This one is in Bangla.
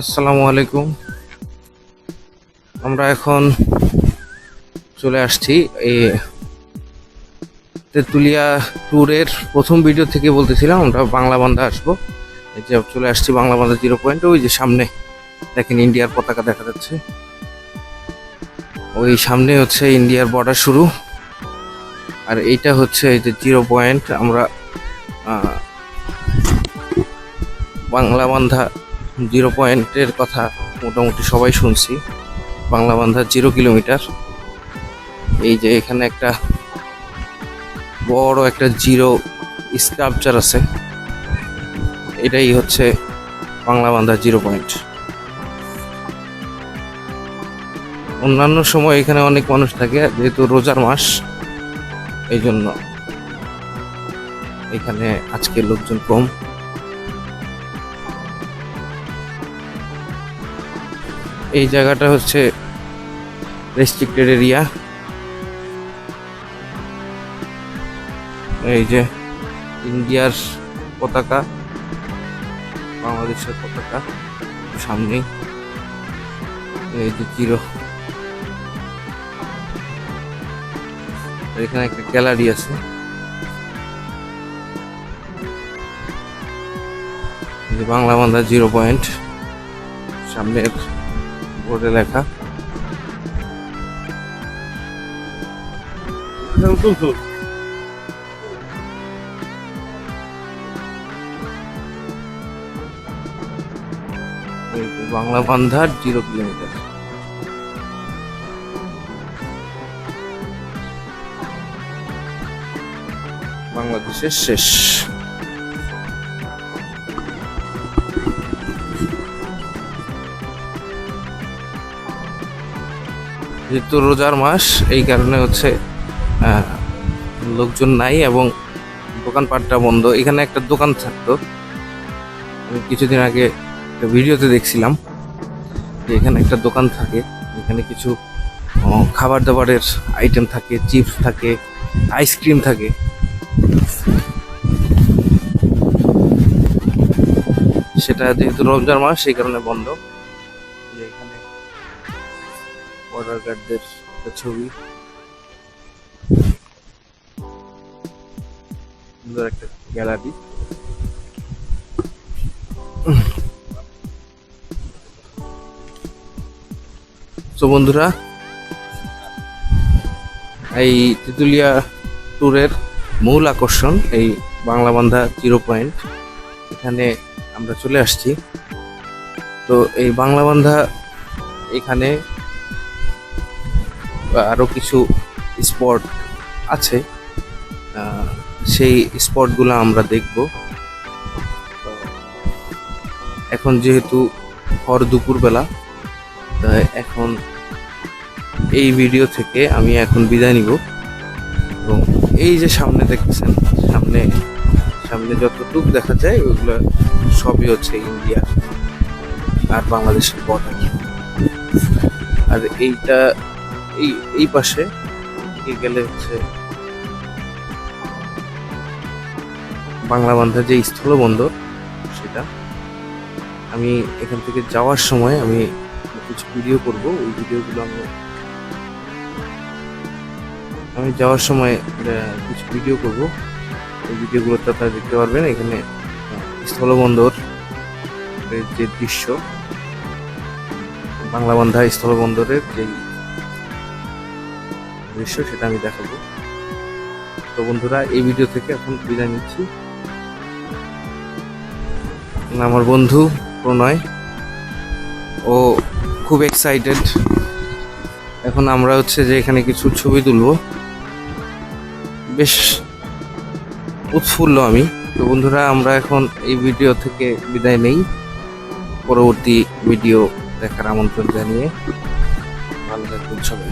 আসসালামু আলাইকুম। আমরা এখন চলে আসছি এই তেঁতুলিয়া ট্যুরের প্রথম ভিডিও থেকে বলতেছিলাম, আমরা বাংলা বান্ধা আসব। এই যে চলে আসছি বাংলা বান্ধা জিরো পয়েন্ট, ওই যে সামনে, দেখেন ইন্ডিয়ার পতাকা দেখা যাচ্ছে। ওই সামনে হচ্ছে ইন্ডিয়ার বর্ডার শুরু। আর এইটা হচ্ছে এই যে জিরো পয়েন্ট, আমরা বাংলা বান্ধা জিরো পয়েন্টের কথা মোটামুটি সবাই শুনছি। বাংলা বান্ধা জিরো কিলোমিটার। এই যে এখানে একটা বড় একটা জিরো স্কাল্পচার আছে। এটাই হচ্ছে বাংলা বান্ধা জিরো পয়েন্ট। অন্যান্য সময় এখানে অনেক মানুষ থাকে, যেহেতু রোজার মাস এই জন্য এখানে আজকে লোকজন কম। এই জায়গাটা হচ্ছে রেস্ট্রিক্টেড এরিয়া এই যে ইন্ডিয়ার পতাকা, বাংলাদেশের পতাকা সামনেই। এই যে জিরো। এখানে একটা গ্যালারি আছে। বাংলা বান্ধা জিরো পয়েন্ট, সামনের বোর্ডে লেখা। বাংলা বান্ধার জিরো কিলোমিটার। বাংলাদেশের শেষ। যেহেতু রোজার মাস, এই কারণে হচ্ছে লোকজন নাই এবং দোকানপাটটা বন্ধ। এখানে একটা দোকান থাকতো। আমি কিছুদিন আগে একটা ভিডিওতে দেখছিলাম যে এখানে একটা দোকান থাকে। এখানে কিছু খাবার দাবারের আইটেম থাকে চিপস থাকে আইসক্রিম থাকে। সেটা যেহেতু রমজান মাস সেই কারণে বন্ধ। বর্ডার গার্ডদের ছবি সুন্দর একটা গ্যালারি তো বন্ধুরা, এই তেঁতুলিয়া ট্যুরের মূল আকর্ষণ, এই বাংলা বান্ধা জিরো পয়েন্ট। এখানে আমরা চলে আসছি। তো, এই বাংলা বান্ধা এখানে আরও কিছু স্পট আছে সেই স্পটগুলো আমরা দেখব। এখন যেহেতু ভর দুপুরবেলা এখন এই ভিডিও থেকে আমি এখন বিদায় নিব। এবং এই যে সামনে দেখতেছেন, সামনে সামনে যতটুক দেখা যায় ওগুলো সবই হচ্ছে ইন্ডিয়া আর বাংলাদেশের বর্ডার আর এইটা এই এই পাশে গেলে হচ্ছে বাংলা বান্ধা যে স্থলবন্দর, সেটা আমি এখান থেকে যাওয়ার সময় আমি কিছু ভিডিও করব। ওই ভিডিওগুলো আমি আমি যাওয়ার সময় কিছু ভিডিও করব। ওই ভিডিওগুলোতে আপনারা দেখতে পারবেন এখানে স্থলবন্দর যে দৃশ্য বাংলা বান্ধা স্থলবন্দরের যে দৃশ্য, সেটা আমি দেখাবো। তো বন্ধুরা, এই ভিডিও থেকে এখন বিদায় নিচ্ছি। আমার বন্ধু প্রণয়, ও খুব এক্সাইটেড এখন আমরা হচ্ছে যে এখানে কিছু ছবি তুলবো। বেশ উৎফুল্ল আমি। তো বন্ধুরা, আমরা এখন এই ভিডিও থেকে বিদায় নেই। পরবর্তী ভিডিও দেখার আমন্ত্রণ জানিয়ে ভালো থাকবেন সবাই।